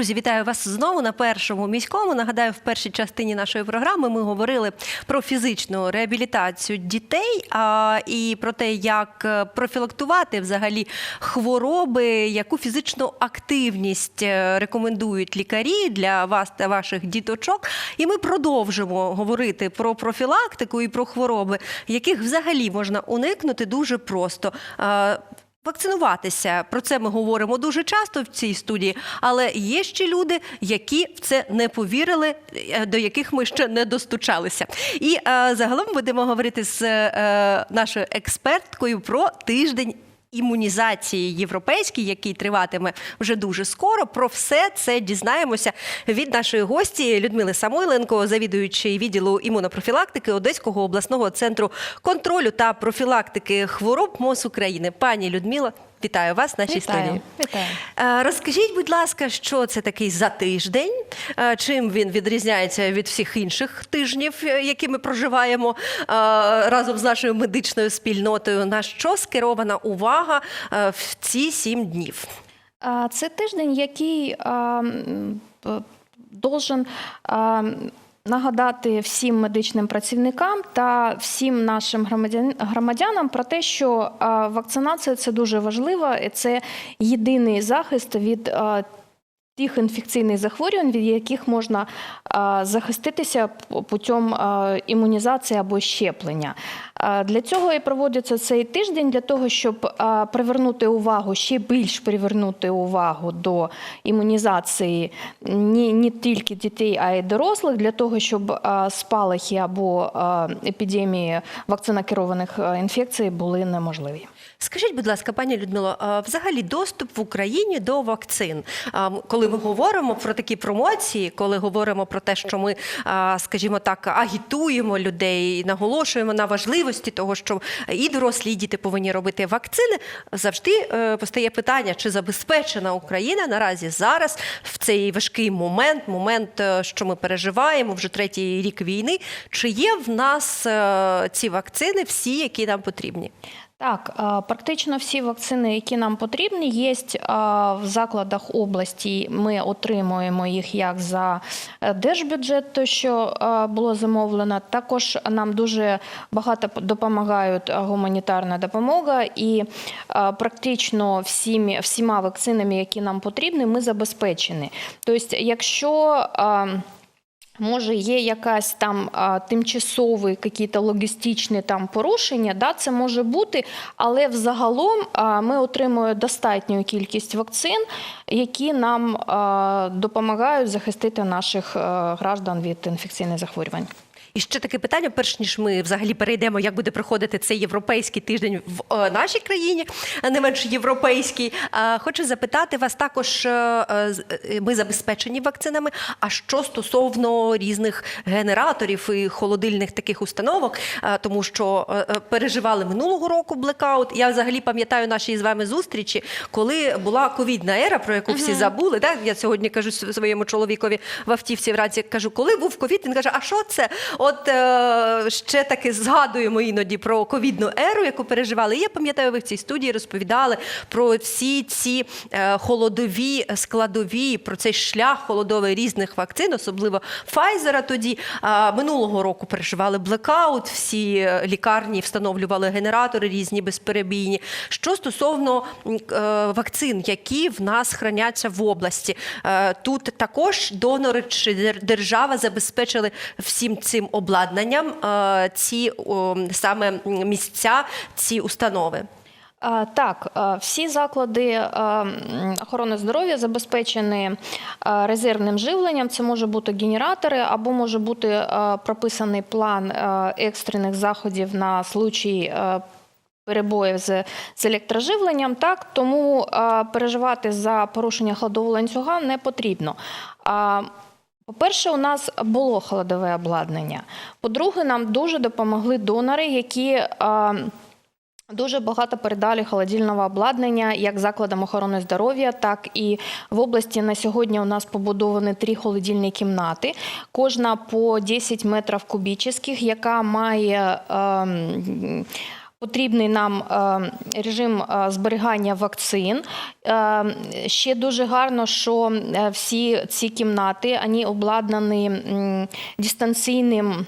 Друзі, вітаю вас знову на першому міському. Нагадаю, в першій частині нашої програми ми говорили про фізичну реабілітацію дітей а, і про те, як е, профілактувати взагалі хвороби, яку фізичну активність е, рекомендують лікарі для вас та ваших діточок. І ми продовжимо говорити про профілактику і про хвороби, яких взагалі можна уникнути дуже просто. Вакцинуватися про це ми говоримо дуже часто в цій студії, але є ще люди, які в це не повірили, е, до яких ми ще не достучалися. І е, загалом будемо говорити з е, нашою експерткою про тиждень. Імунізації європейській, який триватиме вже дуже скоро. Про все це дізнаємося від нашої гості Людмили Самойленко, завідуючої відділу імунопрофілактики Одеського обласного центру контролю та профілактики хвороб МОЗ України. Пані Людмила, вітаю вас в нашій студії. Вітаю. Е, Розкажіть, будь ласка, що це такий за тиждень? Е, Чим він відрізняється від всіх інших тижнів, е, які ми проживаємо разом з нашою медичною спільнотою? На що скерована увага в ці сім днів? Це тиждень, який должен нагадати всім медичним працівникам та всім нашим громадян, громадянам про те, що вакцинація це дуже важливо, це єдиний захист від. Тих інфекційних захворювань, від яких можна захиститися путем імунізації або щеплення. Для цього і проводиться цей тиждень, для того, щоб привернути увагу, ще більш привернути увагу до імунізації не, не тільки дітей, а й дорослих, для того, щоб спалахи або епідемії вакцинокерованих інфекцій були неможливі. Скажіть, будь ласка, пані Людмило, взагалі доступ в Україні до вакцин. Коли ми говоримо про такі промоції, коли говоримо про те, що ми, скажімо так, агітуємо людей, наголошуємо на важливості того, що і дорослі, і діти повинні робити вакцини, завжди е, постає питання, чи забезпечена Україна наразі зараз в цей важкий момент, момент, е, що ми переживаємо вже третій рік війни. Чи є в нас е, ці вакцини, всі, які нам потрібні? Так, практично всі вакцини, які нам потрібні, є в закладах області. Ми отримуємо їх як за е, держбюджет, то що було замовлено. Також нам дуже багато допомагають гуманітарна допомога, і практично всіми, всіма вакцинами, які нам потрібні, ми забезпечені. Тобто, якщо Може, є якась там тимчасові якісь логістичні там порушення, да, це може бути, але взагалом ми отримуємо достатню кількість вакцин, які нам допомагають захистити наших а, граждан від інфекційних захворювань. І ще таке питання, перш ніж ми взагалі перейдемо, як буде проходити цей європейський тиждень в е, нашій країні, а не менш європейський. Е, Хочу запитати вас також. е, Ми забезпечені вакцинами. А що стосовно різних генераторів і холодильних таких установок, тому що переживали минулого року блекаут. Я взагалі пам'ятаю наші з вами зустрічі, коли була ковідна ера, про яку всі забули. Так? Я сьогодні кажу своєму чоловікові в автівці вранці, кажу, коли був ковід, він каже, а що це? От е, ще таки згадуємо іноді про ковідну еру, яку переживали. Я пам'ятаю, ви в цій студії розповідали про всі ці е, холодові складові, про цей шлях холодовий різних вакцин, особливо Файзера тоді. А, минулого року переживали блекаут, всі е, лікарні встановлювали генератори різні безперебійні. Що стосовно е, вакцин, які в нас храняться в області, е, тут також донори чи держава забезпечили всім цим обладнанням е, ці саме місця, ці установи. Так, всі заклади охорони здоров'я забезпечені резервним живленням. Це може бути генератори або може бути прописаний план екстрених заходів на случай перебоїв з, з електроживленням. Так, тому переживати за порушення холодового ланцюга не потрібно. По-перше, у нас було холодове обладнання. По-друге, нам дуже допомогли донори, які Дуже багато передалі холодильного обладнання як закладам охорони здоров'я, так і в області на сьогодні у нас побудовані три холодильні кімнати, кожна по 10 метрів кубічних, яка має ем, Потрібний нам е, режим е, зберігання вакцин. Е, ще дуже гарно, що всі ці кімнати вони обладнані дистанційним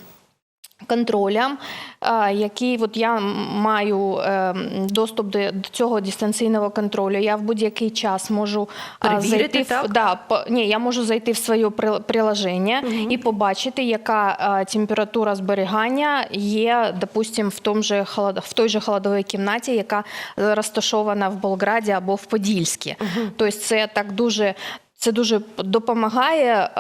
контролем, е, який от я маю е, доступ до, цього дистанційного контролю. Я в будь-який час можу е, Перевірити, зайти в да, по, ні, я можу зайти в своє при- приложення і побачити, яка температура зберігання є, допустим, в том же холод, в той же холодовій кімнаті, яка розташована в Болграді або в Подільській. Тобто це так дуже. Це дуже допомагає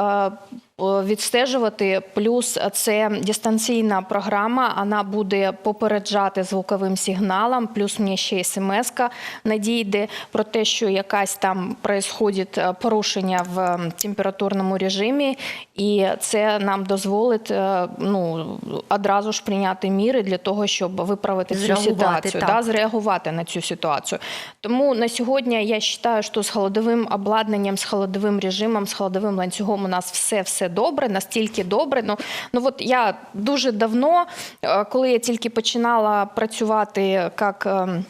відстежувати. Плюс це дистанційна програма. Вона буде попереджати звуковим сигналом. Плюс мені ще смс-ка надійде про те, що якась там происходить е, порушення в ем, температурному режимі, і це нам дозволить е, ну одразу ж прийняти міри для того, щоб виправити цю ситуацію. так. Да, зреагувати на цю ситуацію. Тому на сьогодні я вважаю, що з холодовим обладнанням, з холодовим режимом, з холодовим ланцюгом у нас все все добре, настільки добре. Ну, ну от я дуже давно, е, коли я тільки починала працювати як. ем,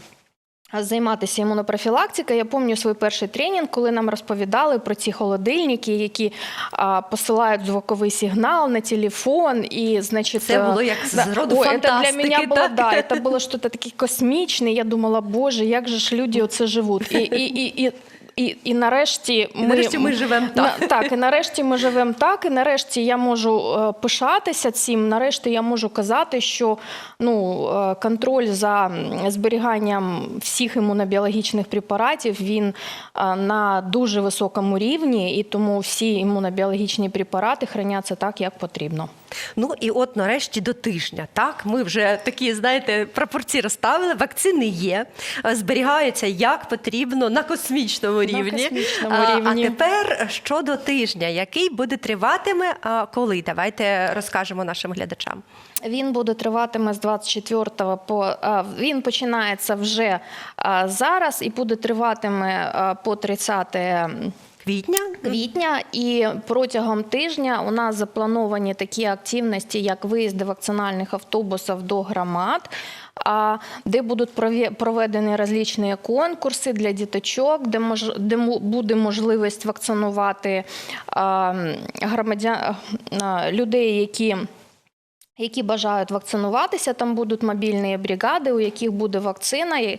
Займатися імунопрофілактикою. Я пам'ятаю свій перший тренінг, коли нам розповідали про ці холодильники, які а, посилають звуковий сигнал на телефон. І, значить, Це е, було як з роду Ой, це для мене було, так? да, це було щось таке космічне. Я думала, боже, як же ж люди оце живуть. І, і, і, і, і, і нарешті ми, нарешті ми живемо так. На- так, і нарешті ми живемо так, і нарешті я можу е, пишатися цим. Нарешті я можу казати, що ну, е, контроль за зберіганням всіх імунобіологічних препаратів він е, на дуже високому рівні, і тому всі імунобіологічні препарати храняться так, як потрібно. Ну і от нарешті до тижня. Так, ми вже такі, знаєте, пропорції розставили. Вакцини є, е, зберігаються як потрібно на космічному рівні. космічному А- рівні. А тепер щодо тижня, який буде триватиме, а коли? Давайте розкажемо нашим глядачам. Він буде триватиме з 24 по він починається вже зараз і буде триватиме по 30 Квітня. квітня. І протягом тижня у нас заплановані такі активності, як виїзди вакцинальних автобусів до громад. Де будуть проведені различні конкурси для діточок, де мож, де буде можливість вакцинувати громадян людей, які які бажають вакцинуватися, там будуть мобільні бригади, у яких буде вакцина,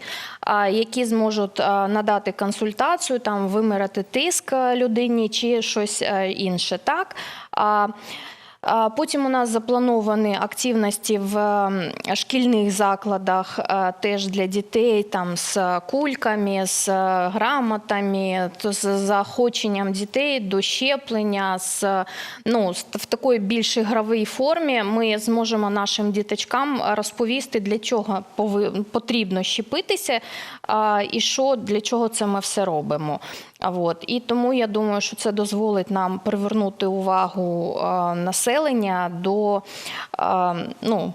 які зможуть надати консультацію, там вимирити тиск людині чи щось інше. Так? Потім у нас заплановані активності в шкільних закладах е, теж для дітей, там з кульками, з е, грамотами, з заохоченням дітей до щеплення, з, ну, в такої більш ігровій формі ми зможемо нашим діточкам розповісти, для чого потрібно щепитися і що для чого це ми все робимо. От. І тому я думаю, що це дозволить нам привернути увагу а, населення до, а, ну,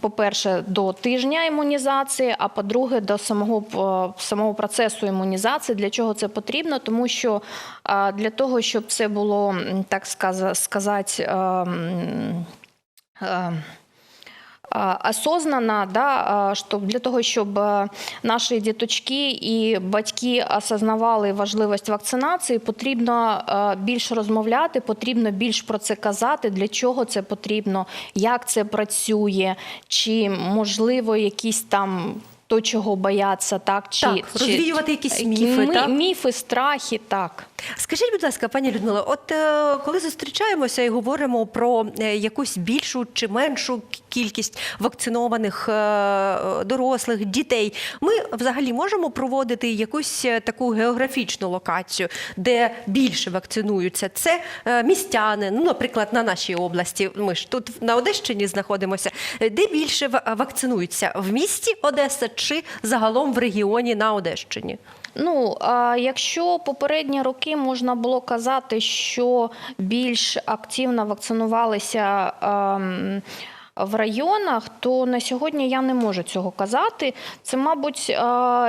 по-перше, до тижня імунізації, а по-друге, до самого, п- самого процесу імунізації. Для чого це потрібно? Тому що для того, щоб це було, так сказа- сказати, а, м, а, а, осознанно, да, щоб для того, щоб наші діточки і батьки осознавали важливість вакцинації, потрібно більш розмовляти, потрібно більш про це казати, для чого це потрібно, як це працює, чи можливо якісь там. То, чого бояться, так чи Так, чи- розвіювати якісь Які міфи, ми- так? міфи, страхи, так. Скажіть, будь ласка, пані Людмила, от е, коли зустрічаємося і говоримо про е, якусь більшу чи меншу кількість вакцинованих е, дорослих дітей, ми взагалі можемо проводити якусь таку географічну локацію, де більше вакцинуються? Це містяни, ну, наприклад, на нашій області. Ми ж тут на Одещині знаходимося. Де більше ва- вакцинуються в місті Одеса чи загалом в регіоні на Одещині? Ну, якщо попередні роки можна було казати, що більш активно вакцинувалися. ем, В районах, то на сьогодні я не можу цього казати. Це, мабуть, е,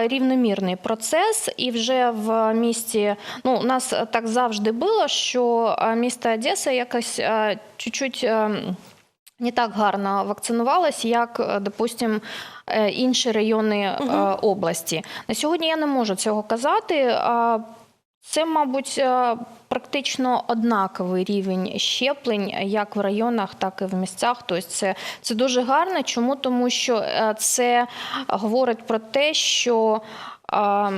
рівномірний процес, і вже в місті ну у нас так завжди було, що е, місто Одеса якось е, чуть-чуть. Ем, не так гарно вакцинувалась, як, е, допустим, е, інші райони е, області. На сьогодні я не можу цього казати. а Це, мабуть, практично однаковий рівень щеплень, як в районах, так і в місцях. Тобто це, це дуже гарно. Чому? Тому що це говорить про те, що е,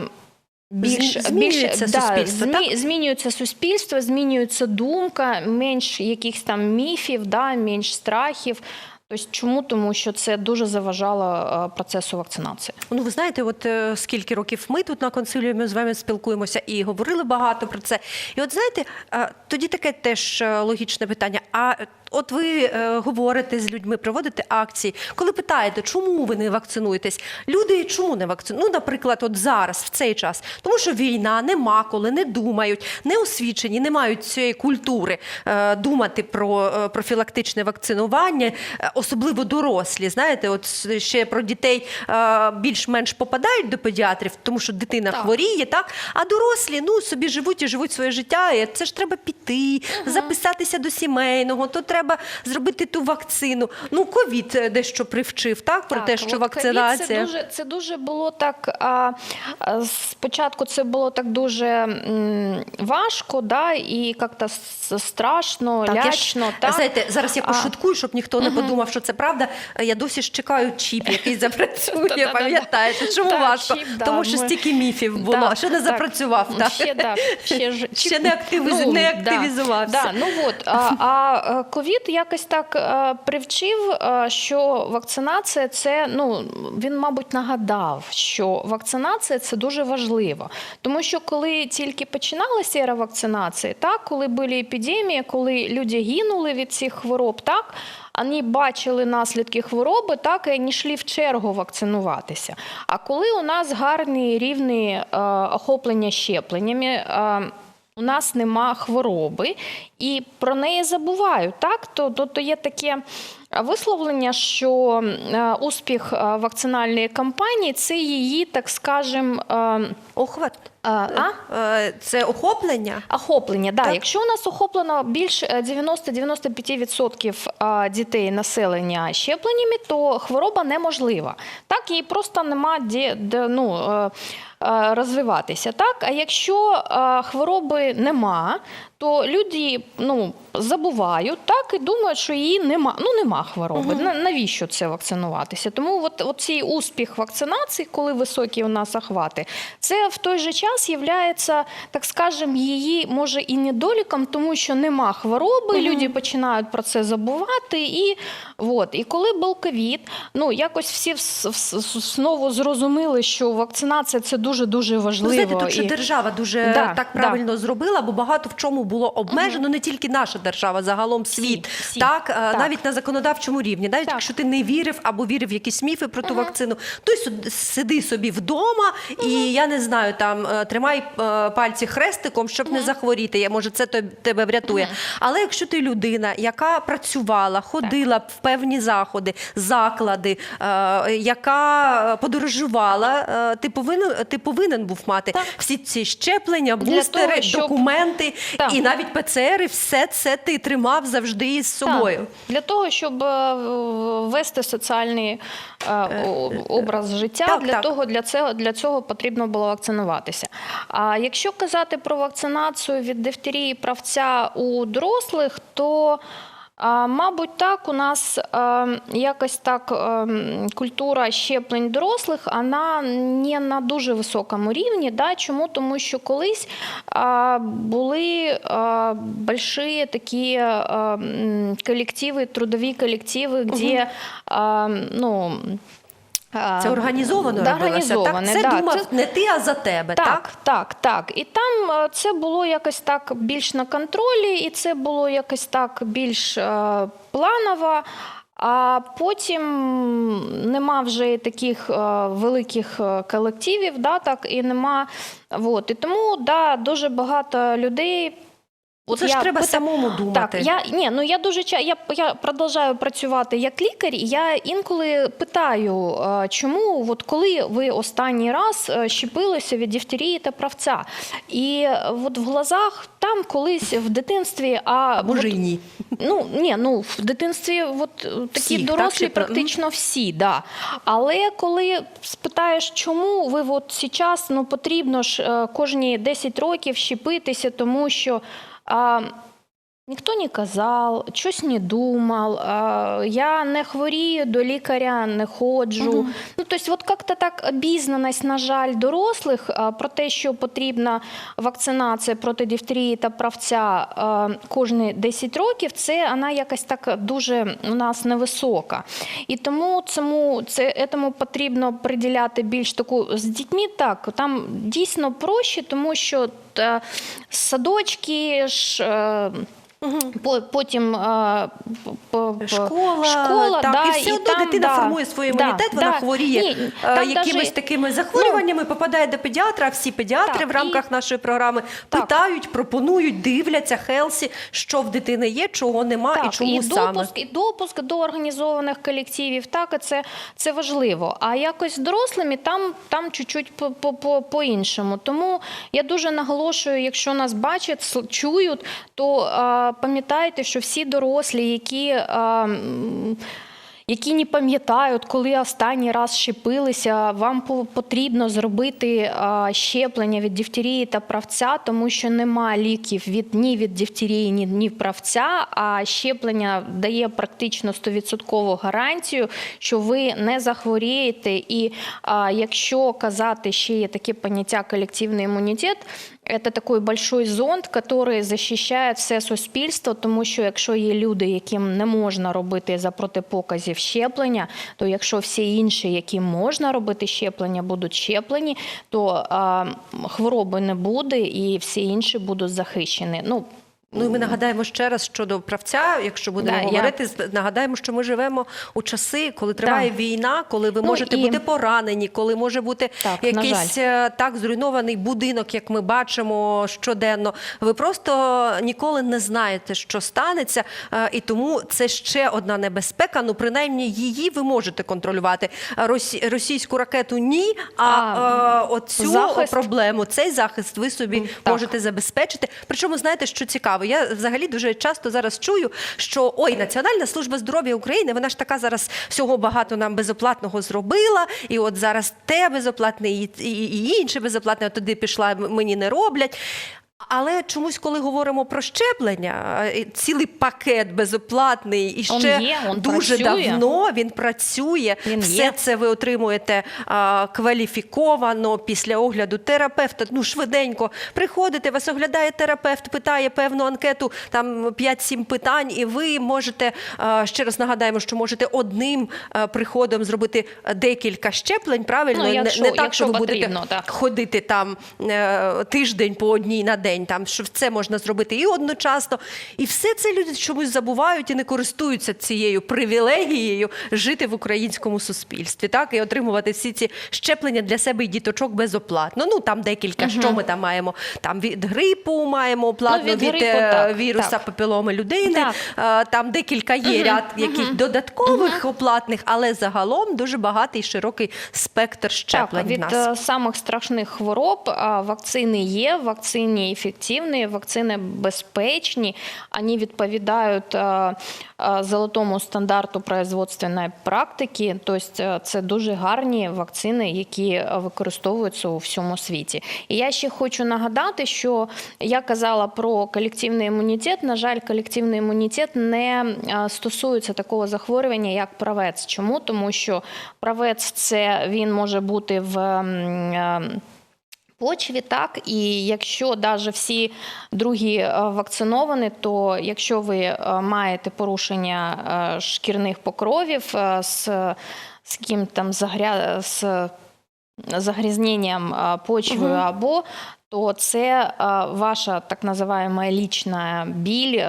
більш, змінюється більш, суспільство, змі- змінюється суспільство, змінюється думка, менш якихось там міфів, да, менш страхів. Тобто, чому? Тому що це дуже заважало е, процесу вакцинації. Ну, ви знаєте, от е, скільки років ми тут на консиліумі з вами спілкуємося і говорили багато про це. І от знаєте, е, тоді таке теж логічне питання. А от ви е, говорите з людьми, проводите акції, коли питаєте, чому ви не вакцинуєтесь? Люди чому не вакцинують? Ну, наприклад, от зараз, в цей час, тому що війна, нема коли, не думають, не освічені, не мають цієї культури е, думати про е, профілактичне вакцинування, е, особливо дорослі. Знаєте, от ще про дітей е, більш-менш попадають до педіатрів, тому що дитина Так. хворіє, так а дорослі ну собі живуть і живуть своє життя. І це ж треба піти, записатися до сімейного, то треба зробити ту вакцину. Ну, ковід е, дещо привчив, так про те, що от вакцинація. Це дуже, це дуже було так. А, а, спочатку це було так дуже важко, да, і як-то страшно, Так, я ж, так? знаєте, зараз я пошуткую, щоб ніхто не подумав, що це правда. Я досі ж чекаю чіп, який запрацює. Пам'ятаєте, чому важко? Тому що стільки міфів було, Да, ще не запрацював. Ще, не активіз- не активізувався. Ну от, а, а е, ковід якось так е, привчив, е, що вакцинація це, ну, він, мабуть, нагадав, що вакцинація це дуже важливо. Тому що коли тільки починалася ера вакцинації, так, коли були епідемії, коли люди гинули від цих хвороб, так, вони бачили наслідки хвороби, так, і не йшли в чергу вакцинуватися. А коли у нас гарні рівні е, охоплення щепленнями, е, у нас нема хвороби, і про неї забувають. Так? То, то, то є таке висловлення, що е, успіх е, вакцинальної кампанії це її, так скажем, е, Охват. а, Це охоплення. Охоплення, да. Так. Якщо у нас охоплено більш е, 90-95% дітей населення щепленнями, то хвороба неможлива. Так, їй просто нема де, де ну, розвиватися. Так? А якщо е, хвороби нема, то люди ну, забувають так, і думають, що її нема. Ну, нема хвороби. На- Навіщо це вакцинуватися? Тому от, от цей успіх вакцинації, коли високі у нас охвати, це в той же час є, так скажем, її може і недоліком, тому що нема хвороби, люди починають про це забувати. І, от, і коли був ковід, ну якось всі вс- вс- знову зрозуміли, що вакцинація це дуже дуже Ну, важливо. знаєте, тут і... держава дуже Да, так да. правильно зробила, бо багато в чому було обмежено, не тільки наша держава, загалом світ. всі. Так, е, Так. навіть на законодавчому рівні. Навіть Так. якщо ти не вірив або вірив в якісь міфи про ту вакцину, то й сиди собі вдома і я не знаю, там е, тримай е, пальці хрестиком, щоб не захворіти. Я може це те- тебе врятує. Але якщо ти людина, яка працювала, ходила в певні заходи, заклади, яка подорожувала, ти повинен ти повинен був мати Так. всі ці щеплення, бустери, того, щоб- документи Так. І навіть ПЦРи, все це ти тримав завжди із собою. Так, для того, щоб е, вести соціальний е, образ життя, так, для так. того для цього для цього потрібно було вакцинуватися. А якщо казати про вакцинацію від дифтерії правця у дорослих, то а, Мабуть, так, у нас а, якось так а, культура щеплень дорослих, вона не на дуже високому рівні. Да? Чому? Тому що колись а, були а, больші такі а, колективи, трудові колективи, де е, ну, е, Це організовано да, робилося. Так? Це да. думав Це- не ти, а за тебе. Так, так, так, так. І там е, це було якось так більш на контролі, і це було якось так більш е, планово. А потім нема вже таких е, великих е, колективів, да, так, і нема. Вот. І тому да, дуже багато людей Це ж треба пита- самому думати. Так, я ні, ну я дуже ча- я, я продовжую працювати як лікар. і Я інколи питаю, е, чому от коли ви останній раз е, щепилися від дифтерії та правця, і е, от в глазах там колись в дитинстві, а може і ні. Ну ні, ну в дитинстві от такі так, дорослі про- практично всі, да. Але коли спитаєш, чому ви от зараз ну потрібно ж кожні 10 років щепитися, тому що. А, Ніхто не казав, щось не думав, я не хворію, до лікаря не ходжу. Ну, тобто, от як-то так обізнаність, на жаль, дорослих про те, що потрібна вакцинація проти дифтерії та правця кожні 10 років, це вона якась так дуже у нас невисока. І тому цьому, це, цьому потрібно приділяти більш таку з дітьми так, там дійсно проще, тому що садочки ж. Е, Потім е, по- по- Школа, школа так, да, і все одно там, дитина да, формує свій да, імунітет, вона да. хворіє Ні, е, там якимись даже- такими захворюваннями, попадає до педіатра, а всі педіатри Так, в рамках і- нашої програми Так. питають, пропонують, дивляться Хелсі, що в дитини є, чого нема і чому і саме. допуск, і допуск до організованих колективів, так, це, це важливо. А якось дорослими там, там чуть-чуть по- по- по- по-іншому. Тому я дуже наголошую, якщо нас бачать, чують, то а, пам'ятайте, що всі дорослі, які. Які не пам'ятають, коли останній раз щепилися, вам потрібно зробити щеплення від дифтерії та правця, тому що нема ліків від ні від дифтерії, ні, ні правця. А щеплення дає практично 100% гарантію, що ви не захворієте. І якщо казати ще є таке поняття колективний імунітет. Це такий большой зонд, який захищає все суспільство, тому що якщо є люди, яким не можна робити за протипоказів щеплення, то якщо всі інші, яким можна робити щеплення, будуть щеплені, то а, хвороби не буде і всі інші будуть захищені. Ну, Ну і ми нагадаємо ще раз щодо правця, якщо будемо Да, говорити, з- нагадаємо, що ми живемо у часи, коли триває Да. війна, коли ви Ну, можете і- бути поранені, коли може бути Так, якийсь е, так зруйнований будинок, як ми бачимо щоденно. Ви просто ніколи не знаєте, що станеться, е, і тому це ще одна небезпека. Ну, принаймні, її ви можете контролювати. Росі- Російську ракету ні, а, А, е, оцю захист? проблему, цей захист ви собі Так. можете забезпечити. Причому знаєте, що цікаво, я взагалі дуже часто зараз чую, що ой, Національна служба здоров'я України, вона ж така зараз всього багато нам безоплатного зробила, і от зараз те безоплатне, і, і, і інше безоплатне, туди пішла, мені не роблять. Але чомусь, коли говоримо про щеплення, е, цілий пакет безоплатний і Он ще є, он дуже працює. давно він працює. Він Все є. це ви отримуєте а, кваліфіковано після огляду терапевта. Ну швиденько приходите, вас оглядає терапевт, питає певну анкету, там 5-7 питань, і ви можете а, ще раз нагадаємо, що можете одним а, приходом зробити декілька щеплень. Правильно, Ну, Не- якщо- не, так, якщо що ви будете так. ходити там е, тиждень по одній на день. Там що це можна зробити і одночасно. І все це люди чомусь забувають і не користуються цією привілегією жити в українському суспільстві, так і отримувати всі ці щеплення для себе і діточок безоплатно. Ну там декілька, що ми там маємо. Там від грипу маємо оплатно Ну, від від, грипу, е, так, віруса так. папіломи людини. Так. Е, Там декілька є ряд яких додаткових оплатних, але загалом дуже багатий широкий спектр щеплень Так, від нас. е, самих страшних хвороб вакцини є, вакцини ефективні, вакцини безпечні, вони відповідають е, е, золотому стандарту производственної практики. Тобто е, це дуже гарні вакцини, які використовуються у всьому світі. І я ще хочу нагадати, що я казала про колективний імунітет. На жаль, колективний імунітет не стосується такого захворювання, як правець. Чому? Тому що правець це він може бути в. Почві так, і якщо навіть всі другі е, вакциновані, то якщо ви е, маєте порушення е, шкірних покровів з, з яким там загря... з загрязненням почвою Мгм. або то це ваша так називаємо лічна біль,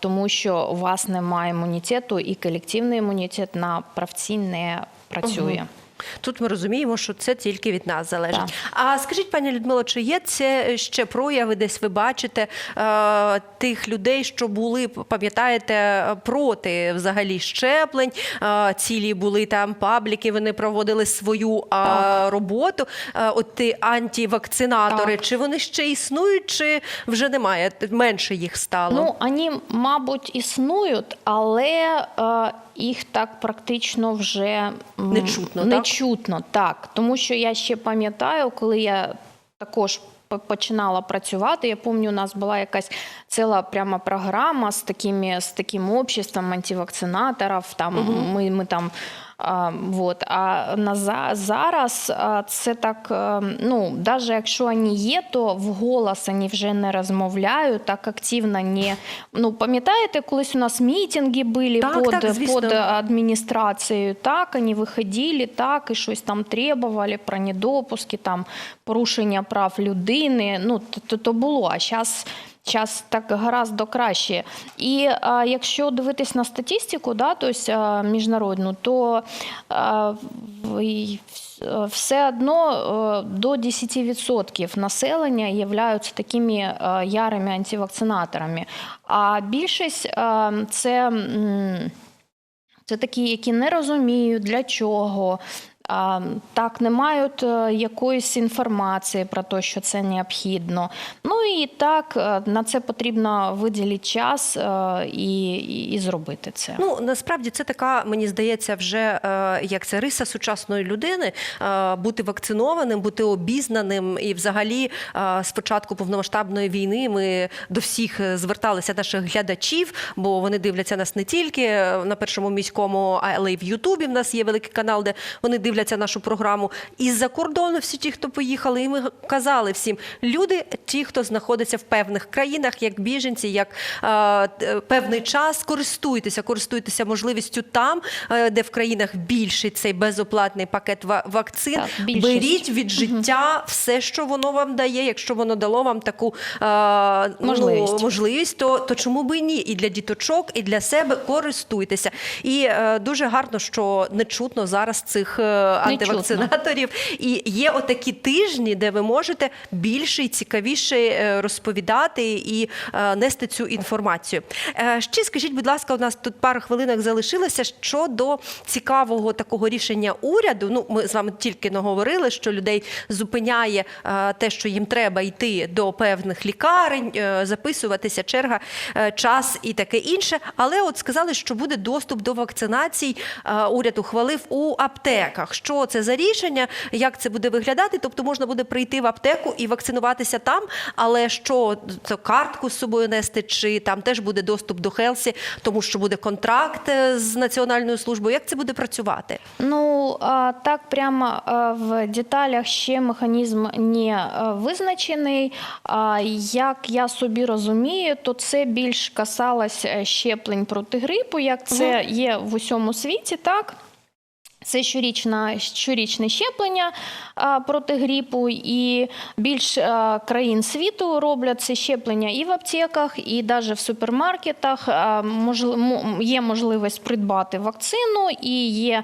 тому що у вас немає імунітету і колективний імунітет на правці не працює. Тут ми розуміємо, що це тільки від нас залежить. Так. А скажіть, пані Людмило, чи є це ще прояви, десь ви бачите е, тих людей, що були, пам'ятаєте, проти взагалі щеплень? Е, цілі були там пабліки, вони проводили свою е, роботу. Е, от ті антивакцинатори, Так. чи вони ще існують, чи вже немає? Менше їх стало? Ну, вони, мабуть, існують, але е, їх так практично вже м, Не чутно, не так? чутно, так. Тому що я ще пам'ятаю, коли я також починала працювати. Я пам'ятаю, у нас була якась ціла прямо програма з такими з таким обществом антивакцинаторів. Там ми, ми там. А, вот. а на зараз це так, е, ну, навіть якщо вони є, то вголос вони вже не розмовляють, так активно не. Ну, пам'ятаєте, колись у нас мітинги були Так, під, так, звісно. адміністрацією, так, вони виходили, так, і щось там требували про недопуски, там, порушення прав людини, ну, то, то, то було, а зараз Час так гораздо краще. І а, якщо дивитись на статистику, да, тобто, міжнародну, то а, все одно а, до 10% населення являються такими а, ярими антивакцинаторами. А більшість а, це. це такі, які не розуміють для чого. Так, не мають е, якоїсь інформації про те, що це необхідно. Ну і так е, на це потрібно виділити час е, і, і, і зробити це. Ну насправді це така, мені здається, вже як це риса сучасної людини бути вакцинованим, бути обізнаним. І взагалі, з початку повномасштабної війни ми до всіх зверталися наших глядачів, бо вони дивляться нас не тільки на першому міському, але й в Ютубі. В нас є великий канал, де вони дивляться нашу програму. І з-за кордону всі ті, хто поїхали, і ми казали всім: люди, ті, хто знаходиться в певних країнах, як біженці, як е, е, певний час, користуйтеся, користуйтеся можливістю там, е, де в країнах більший цей безоплатний пакет ва- вакцин. Так. Беріть від життя все, що воно вам дає. Якщо воно дало вам таку е, Можливість. Ну, можливість, то, то чому би і ні? І для діточок, і для себе користуйтеся. І е, дуже гарно, що не чутно зараз цих е, антивакцинаторів. І є отакі тижні, де ви можете більше і цікавіше е, розповідати і е, нести цю інформацію. Е, Ще скажіть, будь ласка, у нас тут пару хвилинок залишилося щодо цікавого такого рішення уряду. Ну, ми з вами тільки не говорили, що людей зупиняє те, що їм треба йти до певних лікарень, записуватися, черга, час і таке інше. Але от сказали, що буде доступ до вакцинацій. Уряд ухвалив у аптеках. Що це за рішення? Як це буде виглядати? Тобто можна буде прийти в аптеку і вакцинуватися там, але що це картку з собою нести, чи там теж буде доступ до Хелсі, тому що буде контракт е, з національною службою. Як це буде працювати? Ну так прямо в деталях ще механізм не визначений. А, Як я собі розумію, то це більш касалось е, щеплень проти грипу, як це є в усьому світі, так. Це щорічна, щорічне щеплення проти грипу, і більш країн світу роблять це щеплення і в аптеках, і навіть в супермаркетах. Є можливість придбати вакцину, і є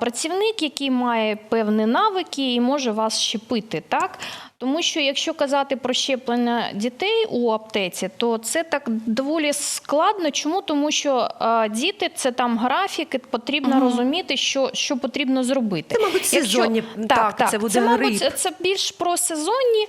працівник, який має певні навики і може вас щепити. Так? Тому що якщо казати про щеплення дітей у аптеці, то це так доволі складно. Чому? Тому що а, діти це там графіки, потрібно розуміти, що, що потрібно зробити. Це, мабуть, сезонні, так, це буде це, мабуть, це, це більш про сезонні.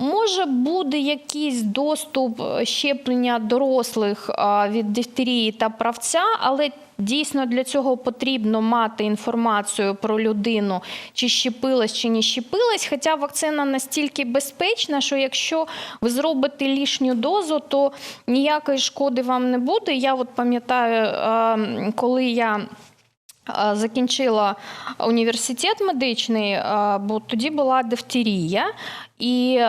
Може буде якийсь доступ е, щеплення дорослих а, від дифтерії та правця, але дійсно для цього потрібно мати інформацію про людину, чи щепилась, чи не щепилась. Хоча вакцина настільки безпечна, що якщо ви зробите лишню дозу, то ніякої шкоди вам не буде. Я от пам'ятаю, коли я. Закінчила університет медичний, бо тоді була дифтерія, і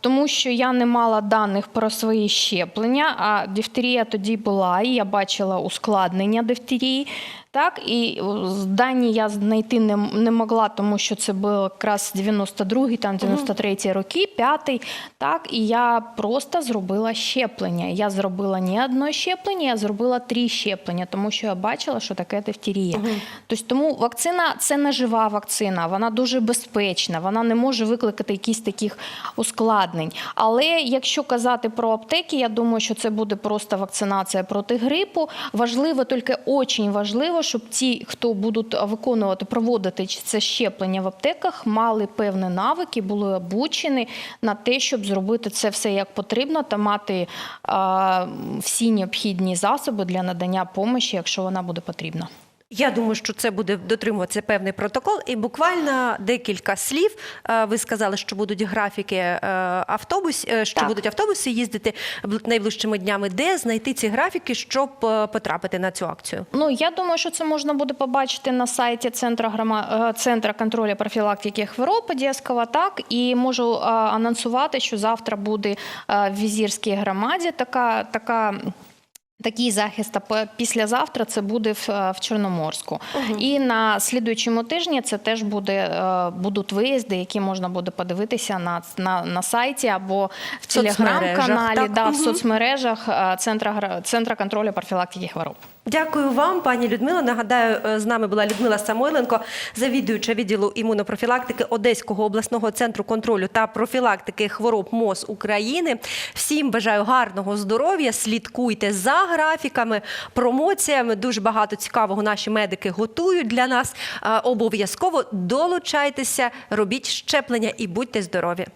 тому що я не мала даних про свої щеплення, а дифтерія тоді була, і я бачила ускладнення дифтерії. Так, і дані я знайти не, не могла, тому що це було якраз 92-й, там 93-й роки, п'ятий. Так, і я просто зробила щеплення. Я зробила не одне щеплення, я зробила три щеплення, тому що я бачила, що таке дифтерія. Тобто, тому вакцина це не жива вакцина, вона дуже безпечна, вона не може викликати якісь таких ускладнень. Але якщо казати про аптеки, я думаю, що це буде просто вакцинація проти грипу. Важливо, тільки дуже важливо, щоб ті, хто будуть виконувати, проводити це щеплення в аптеках, мали певні навики, були обучені на те, щоб зробити це все як потрібно та мати всі необхідні засоби для надання допомоги, якщо вона буде потрібна. Я думаю, що це буде дотримуватися певний протокол. І буквально декілька слів. Е, Ви сказали, що будуть графіки е, автобус, е, що Так. будуть автобуси їздити бл- найближчими днями. Де знайти ці графіки, щоб потрапити на цю акцію? Ну я думаю, що це можна буде побачити на сайті Центра грома... е, Центра контролю профілактики хвороб Одеського, так і можу анонсувати, що завтра буде в візірській громаді така така. Такий захист, а післязавтра це буде в, е, в Чорноморську. І на слідуючому тижні це теж буде, е, будуть виїзди, які можна буде подивитися на, на, на сайті або в телеграм-каналі, да, угу. в соцмережах е, Центра, Центра контролю профілактики хвороб. Дякую вам, пані Людмила. Нагадаю, е, з нами була Людмила Самойленко, завідуюча відділу імунопрофілактики Одеського обласного центру контролю та профілактики хвороб МОЗ України. Всім бажаю гарного здоров'я. Слідкуйте за графіками, промоціями. Дуже багато цікавого наші медики готують для нас. Е, Обов'язково долучайтеся, робіть щеплення і будьте здорові.